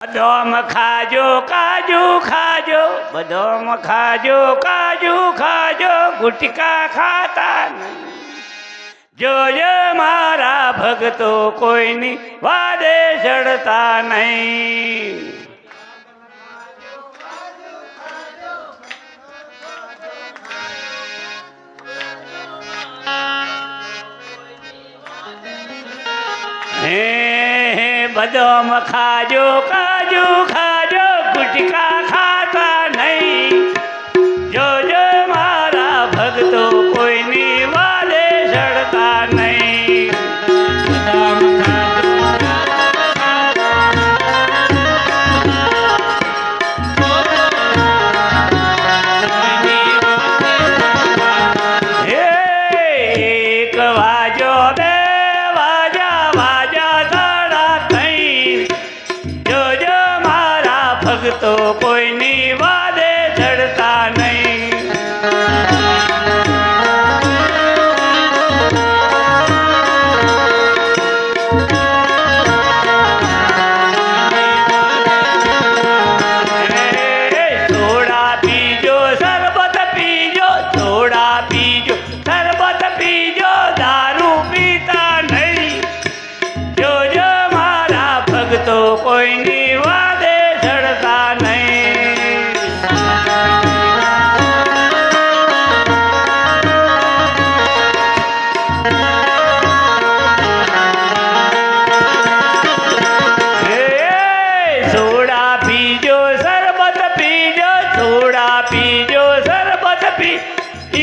બદામ ખાજો કાજુ ખાજો બદામ ખાજો કાજુ ખાજો ગુટકા ખાતા નહીં જોજો મારા ભક્તો કોઈની વાદે ચડતા નહીં હે હે બદામ ખાજો जो खा जो गुटखा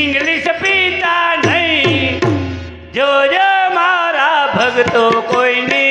ઇંગ્લિશ પીતા નહીં. જોજો મારા ભક્તો કોઈની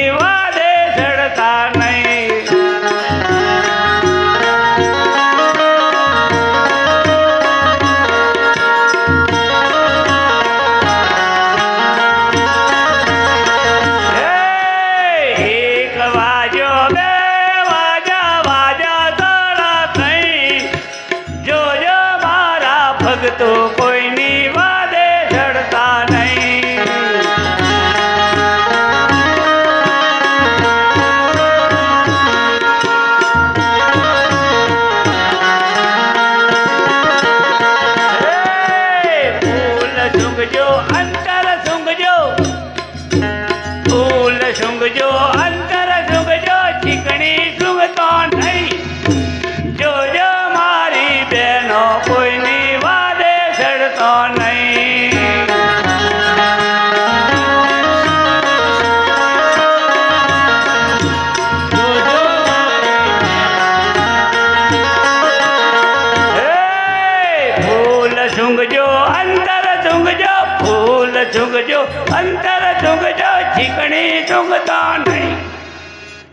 સૂંઘજો અંતર સૂંઘજો ચીકણી સૂંઘતો નહીં.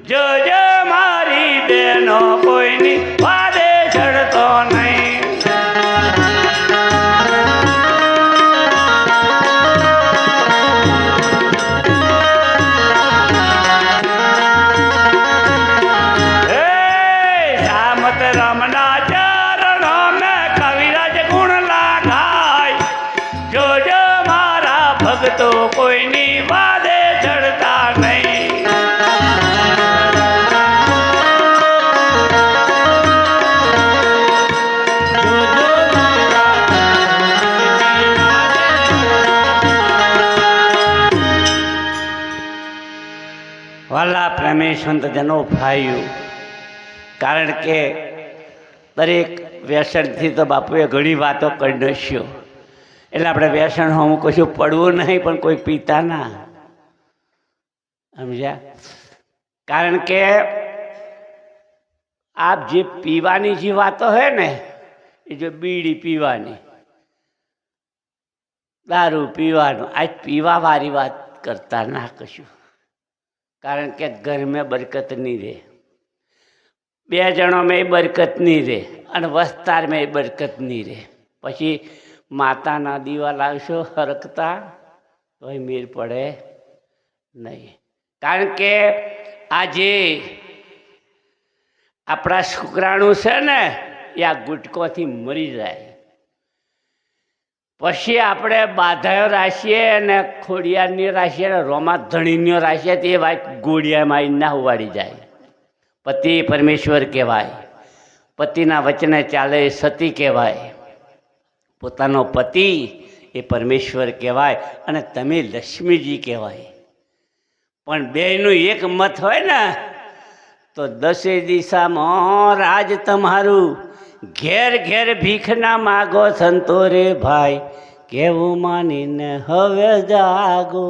જોજો સંતજનો ભાઈઓ. કારણ કે દરેક વ્યસનથી તો બાપુએ ઘણી વાતો કરી નાખ્યો. એટલે આપણે વ્યસન હોવું કશું પડવું નહીં, પણ કોઈ પીતા ના. સમજ્યા? કારણ કે આપ જે પીવાની જે વાતો હે ને, એ જો બીડી પીવાની, દારૂ પીવાનું, આજ પીવાવાળી વાત કરતા ના કશું. કારણ કે ઘરમાં બરકત નહીં રહે. બે જણોમાં બરકત નહીં રહે અને વસ્તારમાં બરકત નહીં રહે. પછી માતાના દીવા લાવશો હરકતા, તોય મીર પડે નહીં. કારણ કે આજે આપણા શુક્રાણુ છે ને, એ આ ગુટકોથી મરી જાય. પછી આપણે બાધાયો રાખીએ અને ખોડિયારની રાખીએ અને રોમા રાશીએ રાખીએ તે વાત ગોળિયામાં ના ઉવાડી જાય. પતિ પરમેશ્વર કહેવાય, પતિના વચને ચાલે સતી કહેવાય. પોતાનો પતિ એ પરમેશ્વર કહેવાય અને તમે લક્ષ્મીજી કહેવાય. પણ બેનું એક મત હોય ને, તો દસે દિશામાં રાજ તમારું. ઘેર ઘેર ભીખના માગો સંતો રે ભાઈ, કેવું માનીને હવે જાગો?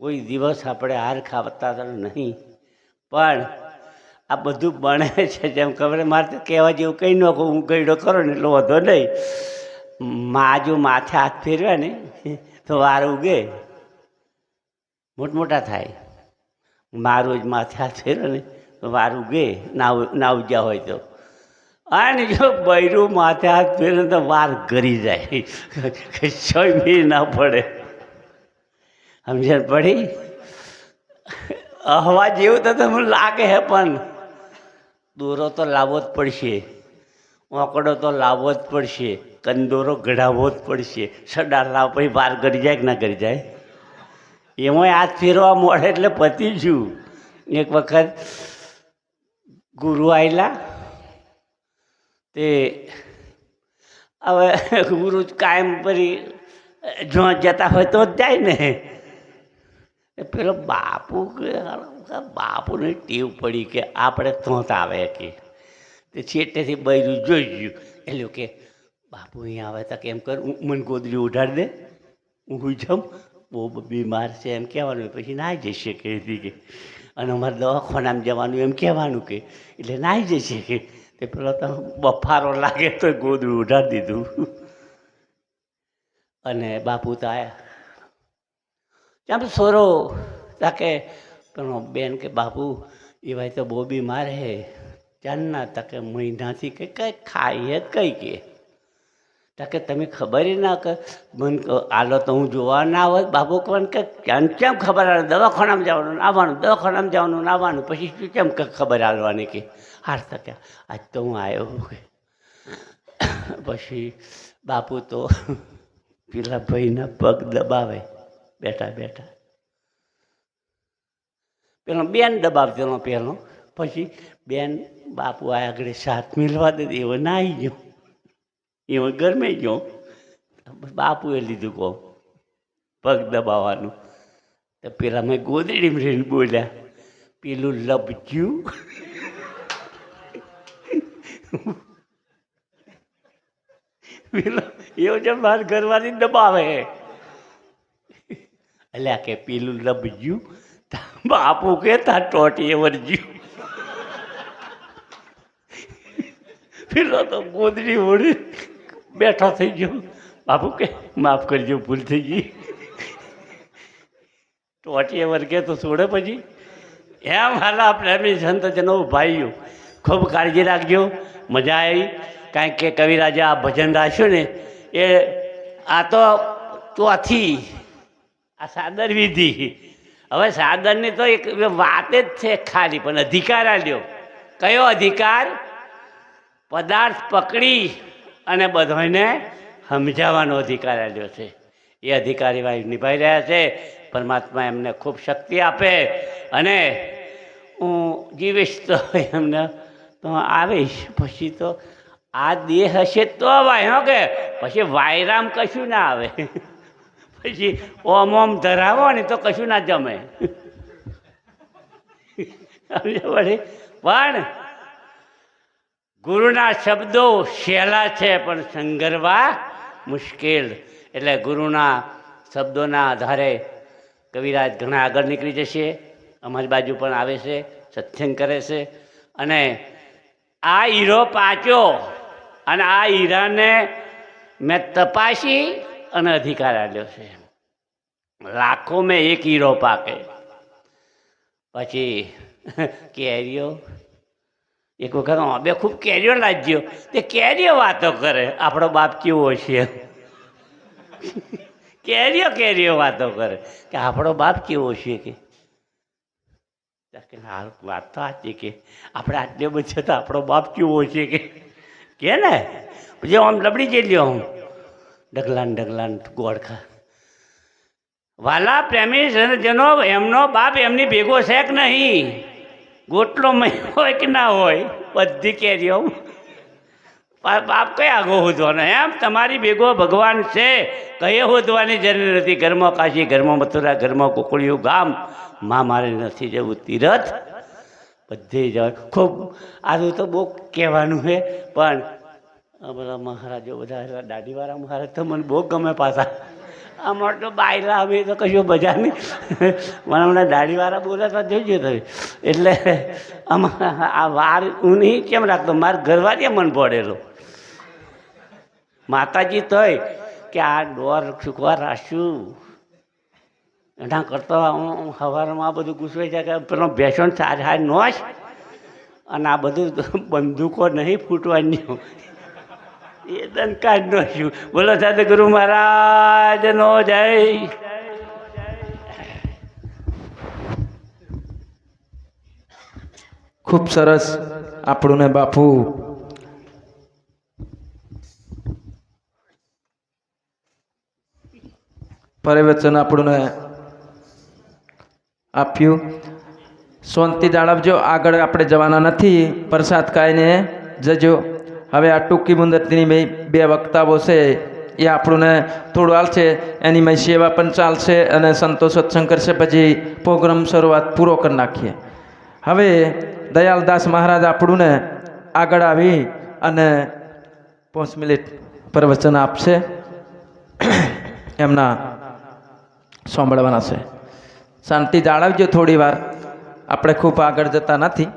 કોઈ દિવસ આપણે હાર ખાવતા નહીં, પણ આ બધું બને છે જેમ ખબર મારે તો કહેવા જેવું કંઈ ન હું ગયડો કરો ને એટલો વધો નહીં. મા જો માથે હાથ ફેરવે ને, તો વાર ઉગે. મોટમોટા થાય. મારું જ માથે હાથ ફેરવે ને, તો વાર ઉગે. નાવ નાવ ઉજ્યા હોય તો. અને જો બૈરું માથે હાથ પહેરે તો વાર ગરી જાય. છમી ના પડે. સમજણ પડી? હવા જેવું તો તમને લાગે હે પણ. દોરો તો લાવવો જ પડશે. ઓકડો તો લાવવો જ પડશે. કંદોરો ઘડાવવો જ પડશે. સડાર લાવ પછી વાર કરી જાય કે ના કરી જાય? એમાંય હાથ ફેરવા મળે એટલે પતી છું એક વખત ગુરુ આવેલા તે હવે ગુરુ કાયમ ફરી જો જતા હોય તો જ જાય ને. પેલો બાપુ બાપુને ટેવ પડી કે આપણે તોત આવે કે. તે છેટેથી બૈરું જોઈ ગયું. એટલે કે, બાપુ અહીંયા આવે તો કેમ કર? મને ગોદરી ઉઢાડ દે. હું હું જાઉં. બહુ બીમાર છે એમ કહેવાનું. પછી નાહી જશે કે એથી કે. અને અમારે દવાખાનામાં જવાનું એમ કહેવાનું કે. એટલે નાહી જશે કે તે પેલા તો બફારો લાગે તો ગોદડું ઉઢાડી દીધું. અને બાપુ તો આયા. ત્યાં સોરો, તાકે પેલો બેન કે બાપુ, એ ભાઈ તો બહુ બીમાર હે. ચાંદના તકે મહિનાથી કે કંઈ ખાઈએ જ કંઈ કે. તાકે તમે ખબર ના કે મન આલો તો હું જોવા ના હોય બાપુ કોણ કે કેમ કેમ ખબર આવે દવાખાનામાં જવાનું ને આવવાનું, દવાખાનામાં જવાનું, ને આવવાનું, પછી શું કેમ કે ખબર આવવાની કે? હાર તકે આજ તો હું આવ્યો કે પછી બાપુ તો પેલા ભાઈના પગ દબાવે, બેઠા બેઠા. પેલો બેન દબાવતો પહેલો પછી બેન બાપુ આગળ સાથ મિલવા દે, એવો આવી ગયો. એવો ગરમે ગયો. બાપુએ લીધું કહો પગ દબાવવાનું. તો પેલા મેં ગોદડીમાં રહીને બોલ્યા, પેલું લપજ્યું. પેલો, એવો છે બહાર ઘરવાળી દબાવે. અલ્યા કે પેલું લપજ્યું? બાપુ કે તા ટોટીએ વરજ્યું. પેલો તો ગોદડી ઓળી બેઠો થઈ ગયો. બાપુ કે, માફ કરજો, ભૂલ થઈ ગઈ. ટોટીએ વર્ગે તો છોડે પછી. એમ હાલા પ્રેમી સંતજનો ભાઈઓ ખૂબ કાળજી રાખજો. મજા આવી. કારણ કે કવિરાજે આ ભજન રાખ્યું ને, એ આ તો ચોથી, આ સાદર વિધિ. હવે સાદરની તો એક વાત જ છે ખાલી, પણ અધિકાર આલ્યો. કયો અધિકાર? પદાર્થ પકડી. અને બધાને સમજાવવાનો અધિકાર આવ્યો છે. એ અધિકારી ભાઈ નિભાઈ રહ્યા છે. પરમાત્મા એમને ખૂબ શક્તિ આપે અને હું જીવીશ તો એમને તો આવીશ. પછી તો આ દેહ હશે તો ભાઈ હો કે? પછી વાયરામ કશું ના આવે. પછી ઓમ ઓમ ધરાવો ને તો કશું ના જમે. સમજ્યા વળી? પણ ગુરુના શબ્દો સહેલા છે, પણ સંગરવા મુશ્કેલ. એટલે ગુરુના શબ્દોના આધારે કવિરાજ ઘણા આગળ નીકળી જશે, અમારી બાજુ પણ આવે છે, સત્સંગ કરે છે. અને આ હીરો પાચ્યો અને આ હીરાને મેં તપાસી અને અધિકાર આપ્યો છે. લાખો મેં એક હીરો પાકે. પછી કેરીઓ એક વખત બે ખૂબ કેરીઓ લાજ્યો તે કેરીઓ વાતો કરે. આપણો બાપ કેવો છે? કેરીઓ કેરીઓ વાતો કરે. કે આપણો બાપ કેવો છે કે? કે હાલ વાત તો સાચી કે આપણે આટલે બચે તો આપણો બાપ કેવો છે કે? કે ને? પછી આમ લબડી જઈ લ્યો હું ડગલાન ડગલાન ગોળખા. વાલા પ્રેમી જનો એમનો બાપ એમની ભેગો છે કે નહીં? ગોટલો મય હોય કે ના હોય, બધી કેરીઓ બાપ કયા આગો હોદવાનો એમ તમારી ભેગો ભગવાન છે. કયે હોદવાની જરૂર નથી? ઘરમાં કાશી, ઘરમાં મથુરા, ઘરમાં કુકડીયું ગામ. માં મારે નથી જવું, તીરથ. બધે જવા ખૂબ આનું તો બહુ કહેવાનું છે, પણ બધા મહારાજો બધા દાઢીવાળા મહારાજ તો મને બહુ ગમે પાછા. અમારે તો બાયલા અમે તો કશું બજાર નહીં. મને હમણાં દાઢીવાળા બોલાતા જોઈજો તમે. એટલે આમાં આ વાર હું નહીં કેમ રાખતો? મારા ઘરવાળીએ મન પડેલો. માતાજી તોય કે આ ડોર સુખવા રાખશું એના કરતા હું સવારમાં આ બધું ગુસવે છે કે પેલો ભેસણ સાર હાર નોશ. અને આ બધું બંદૂકો નહીં ફૂટવાની. એ દંકાર નો છું બોલો સાથે ગુરુ મહારાજ નો જય. ખૂબ સરસ આપણું ને બાપુ. પરિવર્તન આપણું ને આપ્યું. શાંતિ જાળવજો, આગળ આપણે જવાના નથી. પ્રસાદ ખાઈને જજો. હવે આ ટૂંકી મુદતની બે બે વક્તાઓ છે. એ આપણને થોડું હાલશે એની મેં સેવા પણ ચાલશે અને સંતો સત્સંગ કરશે. પછી પ્રોગ્રામ શરૂઆત પૂરો કરી નાખીએ. હવે દયાલદાસ મહારાજ આપણને આગળ આવી અને પાંચ મિનિટ પ્રવચન આપશે. એમના સાંભળવાના છે. શાંતિ જાળવજો થોડી વાર. આપણે ખૂબ આગળ જતા નથી.